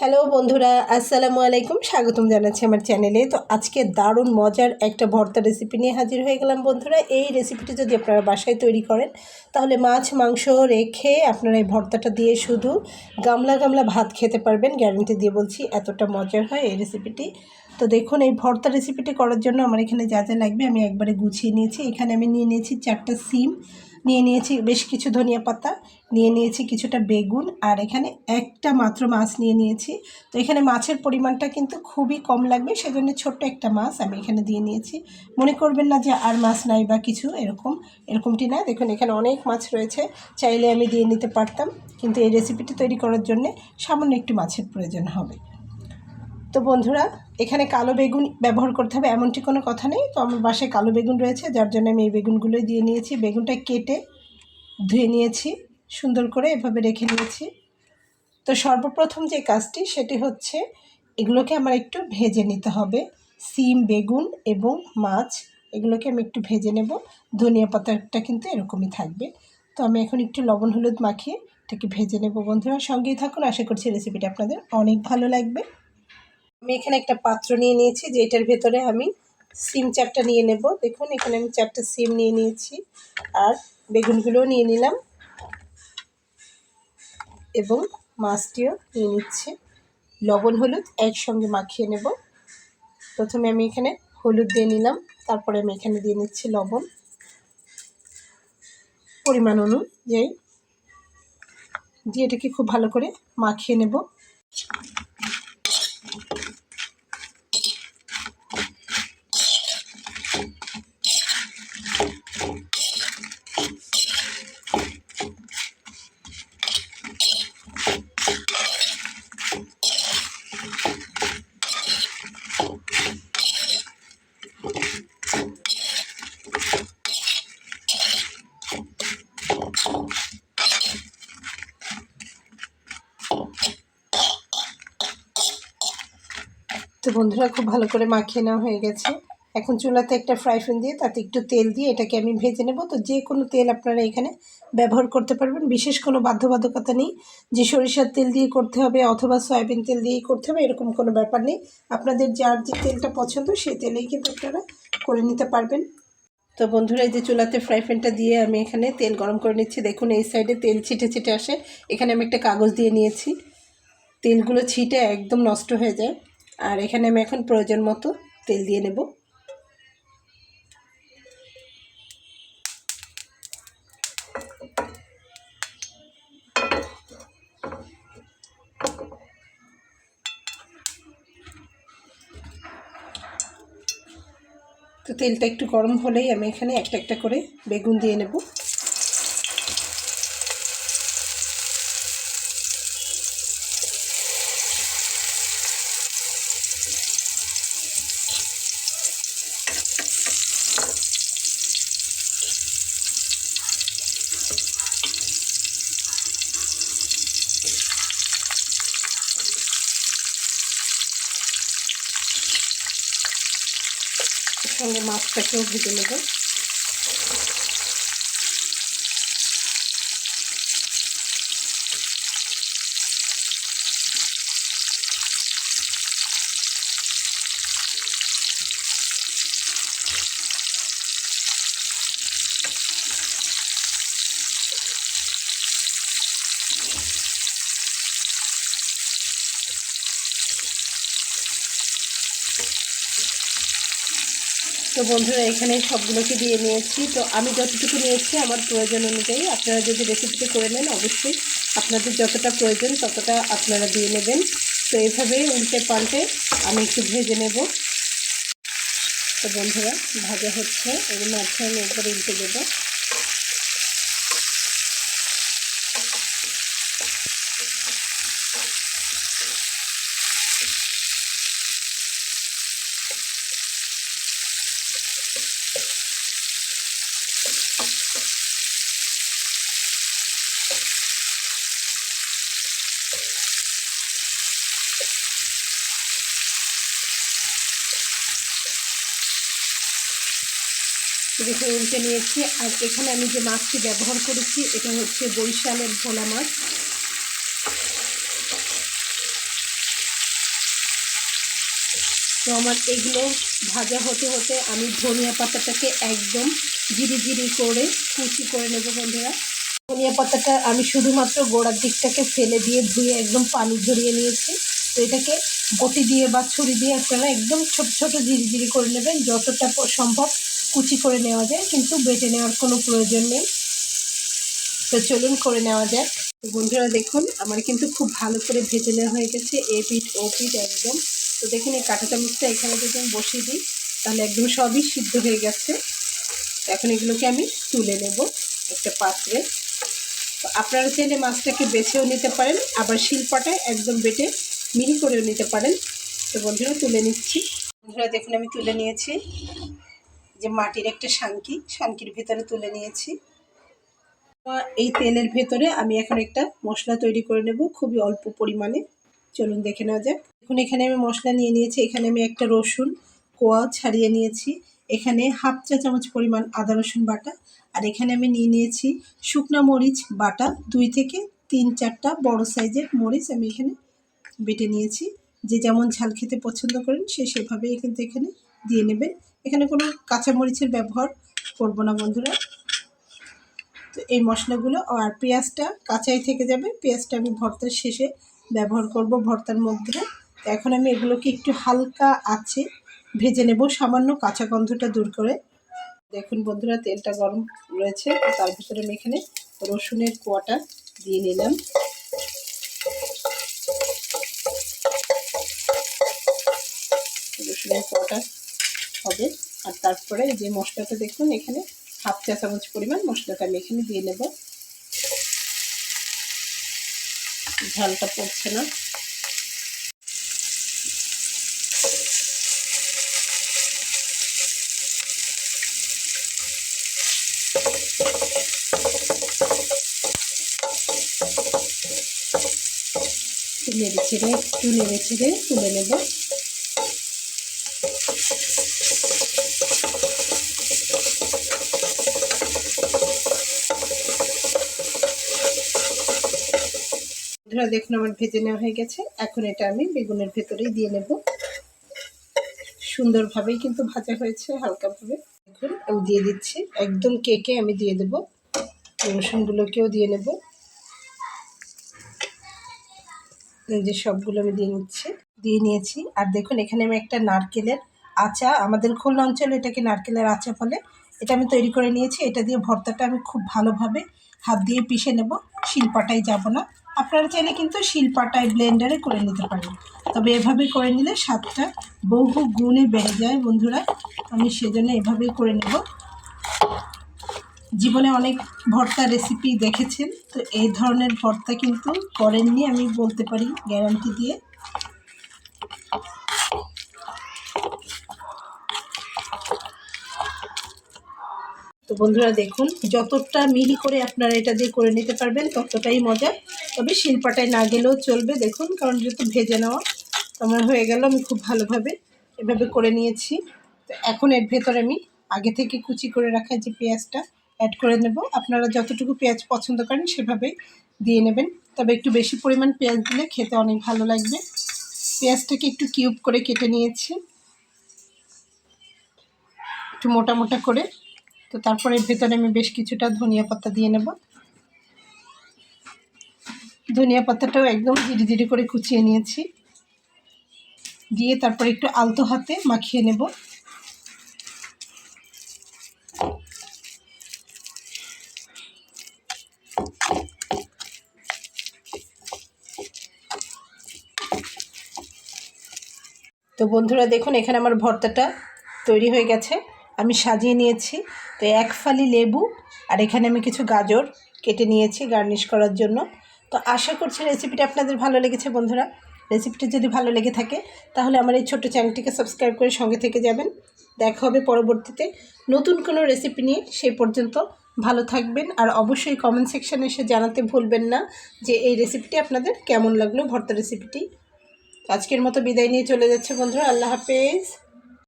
Hello বন্ধুরা, আসসালামু আলাইকুম। স্বাগতম জানাচ্ছি আমার চ্যানেলে। তো আজকে দারুণ মজার একটা ভর্তা রেসিপি নিয়ে হাজির হয়ে গেলাম, বন্ধুরা। এই রেসিপিটি যদি আপনারা বাসায় তৈরি করেন, তাহলে মাছ, মাংস রেখে আপনারা এই ভর্তাটা দিয়ে শুধু গামলা গামলা ভাত খেতে পারবেন। গ্যারান্টি দিয়ে বলছি, এতটা মজার হয় এই রেসিপিটি তো দেখুন, এই ভর্তা রেসিপিটি করার জন্য আমার এখানে যা যা লাগবে আমি একবারে গুছিয়ে নিয়েছি। এখানে আমি নিয়ে নিয়েছি চারটা সিম। নিয়ে নিয়েছি বেশ কিছু ধনিয়া পাতা, নিয়ে নিয়েছি কিছুটা বেগুন, আর এখানে একটা মাত্র মাছ নিয়ে নিয়েছি। তো এখানে মাছের পরিমাণটা কিন্তু খুবই কম লাগবে, সেজন্য ছোট্ট একটা মাছ আমি এখানে দিয়ে নিয়েছি। মনে করবেন না যে আর মাছ নাই বা কিছু এরকম, এরকমটি না। দেখুন, এখানে অনেক মাছ রয়েছে, চাইলে আমি দিয়ে নিতে পারতাম। কিন্তু এই রেসিপিটি তৈরি করার জন্যে সামান্য একটু মাছের প্রয়োজন হবে। তো বন্ধুরা, এখানে কালো বেগুন ব্যবহার করতে হবে, এমনটি কোনো কথা নেই। তো আমার বাসায় কালো বেগুন রয়েছে, যার জন্য আমি এই বেগুনগুলোই দিয়ে নিয়েছি। বেগুনটা কেটে ধুয়ে নিয়েছি, সুন্দর করে এভাবে রেখে নিয়েছি। তো সর্বপ্রথম যে কাজটি, সেটি হচ্ছে এগুলোকে আমার একটু ভেজে নিতে হবে। সিম, বেগুন এবং মাছ, এগুলোকে আমি একটু ভেজে নেব। ধনিয়া পাতাটা কিন্তু এরকমই থাকবে। তো আমি এখন একটু লবণ, হলুদ মাখিয়ে এটাকে ভেজে নেব বন্ধুরা। সঙ্গেই থাকুন, আশা করছি রেসিপিটা আপনাদের অনেক ভালো লাগবে। আমি এখানে একটা পাত্র নিয়ে নিয়েছি, যেটার ভেতরে আমি সিম চারটা নিয়ে নেব। দেখুন, এখানে আমি চারটা সিম নিয়ে নিয়েছি আর বেগুনগুলোও নিয়ে নিলাম এবং মাছটিও নিয়ে নিচ্ছে। লবণ, হলুদ একসঙ্গে মাখিয়ে নেব। প্রথমে আমি এখানে হলুদ দিয়ে নিলাম, তারপরে আমি এখানে দিয়ে নিচ্ছি লবণ। পরিমাণ অনুযায়ী দিয়ে এটাকে খুব ভালো করে মাখিয়ে নেব। তো বন্ধুরা খুব ভালো করে মাখিয়ে নেওয়া হয়ে গেছে। এখন চুলাতে একটা ফ্রাই প্যান দিয়ে তাতে একটু তেল দিয়ে এটাকে আমি ভেজে নেব। তো যে কোনো তেল আপনারা এখানে ব্যবহার করতে পারবেন। বিশেষ কোনো বাধ্যবাধকতা নেই। যে সরিষার তেল দিয়ে করতে হবে অথবা সয়াবিন তেল দিয়েই করতে হবে, এরকম কোনো ব্যাপার নেই। আপনাদের যার যে তেলটা পছন্দ সেই তেলেই কিন্তু আপনারা করে নিতে পারবেন। তো বন্ধুরা, এই যে চুলাতে ফ্রাই প্যানটা দিয়ে আমি এখানে তেল গরম করে নিচ্ছি। দেখুন, এই সাইডে তেল ছিটে ছিটে আসে। এখানে আমি একটা কাগজ দিয়ে নিয়েছি। তেলগুলো ছিটে একদম নষ্ট হয়ে যায়। আর এখানে আমি এখন প্রয়োজন মতো তেল দিয়ে নেব। তো তেলটা একটু গরম হলেই আমি এখানে একটা একটা করে বেগুন দিয়ে নেব। সঙ্গে মাছটাকেও ভেজে নেব। তো বন্ধুরা এখানে সবগুলোকে দিয়ে নিয়েছি। তো আমি যতটুকু নিয়েছি আমার প্রয়োজন অনুযায়ী আপনারা যদি রেসিপিটি করে নেন, অবশ্যই আপনাদের যতটা প্রয়োজন ততটা আপনারা দিয়ে নেবেন। তো এইভাবে উল্টে পাল্টে আমি একটু ভেজে নেব। তো বন্ধুরা, ভাজা হচ্ছে। এর মাঝে আমি একবার উল্টে দেবো। দেখে উল্টে নিয়েছি। আর এখানে আমি যে মাছটি ব্যবহার করেছি, এটা হচ্ছে বরিশালের ভোলা মাছ। তো আমার এগুলো ভাজা হতে হতে আমি ধনিয়া পাতাটাকে একদম জিরি জিরি করে কুচি করে নেব বন্ধুরা। ধনিয়া পাতাটা আমি শুধুমাত্র গোড়ার দিকটাকে ফেলে দিয়ে ধুয়ে একদম পানি ঝরিয়ে নিয়েছি। তো এটাকে বটি দিয়ে বা ছুরি দিয়ে আপনারা একদম ছোট ছোট ঝিরি ঝিরি করে নেবেন, যতটা সম্ভব কুচি করে নেওয়া যায়, কিন্তু বেটে নেওয়ার কোনো প্রয়োজন নেই। তো চলুন করে নেওয়া যাক। বন্ধুরা দেখুন, আমার কিন্তু খুব ভালো করে ভেজে নেওয়া হয়ে গেছে এ পিঠ ও পিঠ একদম তো দেখুন এই কাঁটা চামচটা এখানে যদি আমি বসিয়ে দিই, তাহলে একদম সবই সিদ্ধ হয়ে গেছে। এখন এগুলোকে আমি তুলে নেব একটা পাত্রে। তো আপনারা চাইলে মাছটাকে বেছেও নিতে পারেন, আবার শিল্পাটায় একদম বেটে মিহি করেও নিতে পারেন। তো বন্ধুরা, তুলে নিচ্ছি। বন্ধুরা, দেখুন, আমি তুলে নিয়েছি যে মাটির একটা শাঙ্কি শাঙ্কির ভেতরে তুলে নিয়েছি। এই তেলের ভেতরে আমি এখন একটা মশলা তৈরি করে নেব, খুবই অল্প পরিমাণে। চলুন দেখে নেওয়া যাক। এখন এখানে আমি মশলা নিয়ে নিয়েছি। এখানে আমি একটা রসুন, কোয়া ছাড়িয়ে নিয়েছি। এখানে হাফ চা চামচ পরিমাণ আদা রসুন বাটা। আর এখানে আমি নিয়ে নিয়েছি শুকনো মরিচ বাটা। দুই থেকে তিন চারটা বড় সাইজের মরিচ আমি এখানে বেটে নিয়েছি। যে যেমন ঝাল খেতে পছন্দ করেন, সে সেভাবেই কিন্তু এখানে দিয়ে নেবেন। এখানে কোনো কাঁচা মরিচের ব্যবহার করব না, বন্ধুরা। তো এই মশলাগুলো, আর পেঁয়াজটা কাঁচাই থেকে যাবে। পেঁয়াজটা আমি ভর্তার শেষে ব্যবহার করব ভর্তার মধ্যে। এখন আমি এগুলোকে একটু হালকা আছে ভেজে নেব, সামান্য কাঁচা গন্ধটা দূর করে। দেখুন বন্ধুরা, তেলটা গরম রয়েছে তার ভিতরে আমি এখানে রসুনের কোয়াটা দিয়ে নিলাম। রসুনের কোয়াটা হবে। আর তারপরে যে মশলাটা দেখুন, এখানে হাফ চা চামচ পরিমাণ মশলাটা আমি এখানে দিয়ে নেব। ঝালটা পড়ছে না। নেড়ে ছেড়ে একটু নেড়ে ছেড়ে তুলে নেব। বন্ধুরা দেখুন আমার ভেজে নেওয়া হয়ে গেছে। এখন এটা আমি বেগুনের ভেতরেই দিয়ে নেব। সুন্দরভাবেই কিন্তু ভাজা হয়েছে, হালকাভাবে। দেখুন, আমি দিয়ে দিচ্ছি। একদম কেকে আমি দিয়ে দেব। রসুনগুলোকেও দিয়ে নেব। যে সবগুলো আমি দিয়ে নিচ্ছি। দিয়ে নিয়েছি। আর দেখুন, এখানে আমি একটা নারকেলের আচা, আমাদের খুলনা অঞ্চলে এটাকে নারকেলের আচা বলে। এটা আমি তৈরি করে নিয়েছি। এটা দিয়ে ভর্তাটা আমি খুব ভালোভাবে হাত দিয়ে পিষে নেব। শিলপাটায় যাব না। আপনারা চাইলে কিন্তু শিলপাটায় ব্লেন্ডারে করে নিতে পারেন। তবে এভাবে করে নিলে স্বাদটা বহু গুণে বেড়ে যায় বন্ধুরা। আমি সেজন্য এভাবেই করে নেব। জীবনে অনেক ভর্তা রেসিপি দেখেছেন, তো এই ধরনের ভর্তা কিন্তু করেননি আমি বলতে পারি গ্যারান্টি দিয়ে। তো বন্ধুরা দেখুন, যতটা মিহি করে আপনারা এটা দিয়ে করে নিতে পারবেন, ততটাই মজা। তবে শিলপাটায় না গেলেও চলবে, দেখুন, কারণ যেহেতু ভেজে নেওয়া তো আমার হয়ে গেল, আমি খুব ভালোভাবে এভাবে করে নিয়েছি। তো এখন এর ভেতরে আমি আগে থেকে কুচি করে রাখা যে পেঁয়াজটা অ্যাড করে নেব। আপনারা যতটুকু পেঁয়াজ পছন্দ করেন সেভাবে দিয়ে নেবেন। তবে একটু বেশি পরিমাণ পেঁয়াজ দিলে খেতে অনেক ভালো লাগবে। পেঁয়াজটাকে একটু কিউব করে কেটে নিয়েছি। একটু মোটা মোটা করে। তো তারপরে ভেতরে আমি বেশ কিছুটা ধনিয়া পাতা দিয়ে নেব। ধনিয়া পাতাটাও একদম ধীরে ধীরে করে কুচিয়ে নিয়েছি। দিয়ে তারপরে একটু আলতো হাতে মাখিয়ে নেব। তো বন্ধুরা দেখুন, এখানে আমার ভর্তাটা তৈরি হয়ে গেছে। আমি সাজিয়ে নিয়েছি। তো এক ফালি লেবু আর এখানে আমি কিছু গাজর কেটে নিয়েছি গার্নিশ করার জন্য। তো আশা করছি রেসিপিটা আপনাদের ভালো লেগেছে, বন্ধুরা। রেসিপিটা যদি ভালো লেগে থাকে, তাহলে আমার এই ছোট্ট চ্যানেলটিকে সাবস্ক্রাইব করে সঙ্গে থেকে যাবেন। দেখা হবে পরবর্তীতে নতুন কোনো রেসিপি নিয়ে। সেই পর্যন্ত ভালো থাকবেন আর অবশ্যই কমেন্ট সেকশানে এসে জানাতে ভুলবেন না যে এই রেসিপিটি আপনাদের কেমন লাগল, ভর্তা রেসিপিটি আজকের মতো বিদায় নিয়ে চলে যাচ্ছে, বন্ধুরা। আল্লাহ হাফেজ।